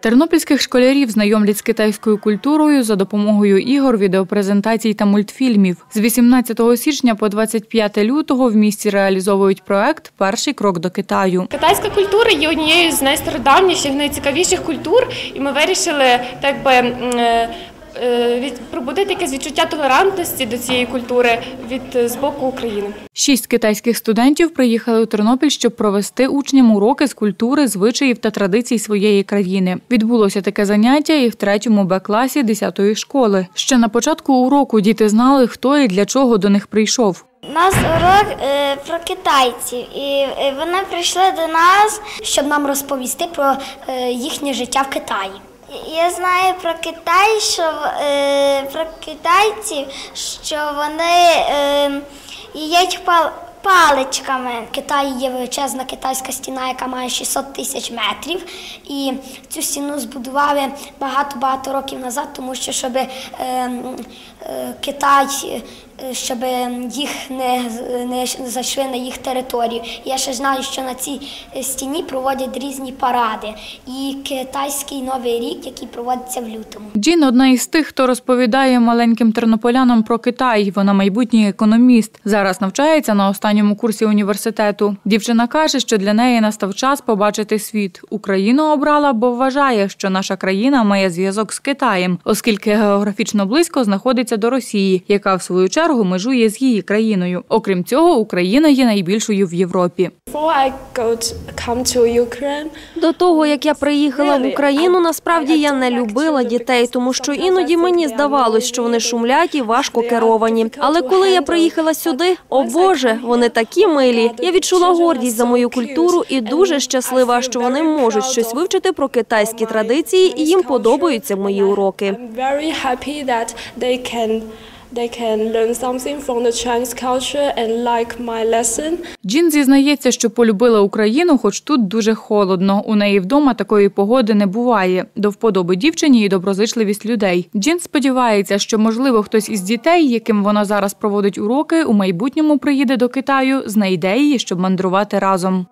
Тернопільських школярів знайомлять з китайською культурою за допомогою ігор, відеопрезентацій та мультфільмів. З 18 січня по 25 лютого в місті реалізовують проект Перший крок до Китаю. Китайська культура є однією з найстародавніших, найцікавіших культур, і ми вирішили так би. Е, від- пробудити якесь відчуття толерантності до цієї культури від е, з боку України. Шість китайських студентів приїхали у Тернопіль, щоб провести учням уроки з культури, звичаїв та традицій своєї країни. Відбулося таке заняття і в третьому Б-класі 10-ї школи. Ще на початку уроку діти знали, хто і для чого до них прийшов. У нас урок е, про китайців, і вони прийшли до нас, щоб нам розповісти про е, їхнє життя в Китаї. Я знаю про Китай, що е, про китайців, що вони е, їдять пал- паличками. В Китаї є величезна китайська стіна, яка має 600 тисяч метрів. І цю стіну збудували багато-багато років назад, тому що щоб е, е, Китай, е, щоб їх не, не зайшли на їх територію. Я ще знаю, що на цій стіні проводять різні паради. І китайський новий рік, який проводиться в лютому. Джін одна із тих, хто розповідає маленьким тернополянам про Китай. Вона майбутній економіст. Зараз навчається на останньому курсі університету. Дівчина каже, що для неї настав час побачити світ. Україну обрала, бо вважає, що наша країна має зв'язок з Китаєм, оскільки географічно близько знаходиться до Росії, яка в свою чергу межує з її країною. Окрім цього, Україна є найбільшою в Європі. До того, як я приїхала в Україну, насправді я не любила дітей, тому що іноді мені здавалось, що вони шумлять і важко керовані. Але коли я приїхала сюди, о Боже, вони такі милі. Я відчула гордість за мою культуру і дуже щаслива, що вони можуть щось вивчити про китайські традиції, і їм подобаються мої уроки. They can learn something from the Chinese culture and like my lesson. Джін зізнається, що полюбила Україну, хоч тут дуже холодно. У неї вдома такої погоди не буває. До вподоби дівчині і доброзичливість людей. Джін сподівається, що можливо хтось із дітей, яким вона зараз проводить уроки, у майбутньому приїде до Китаю, знайде її, щоб мандрувати разом.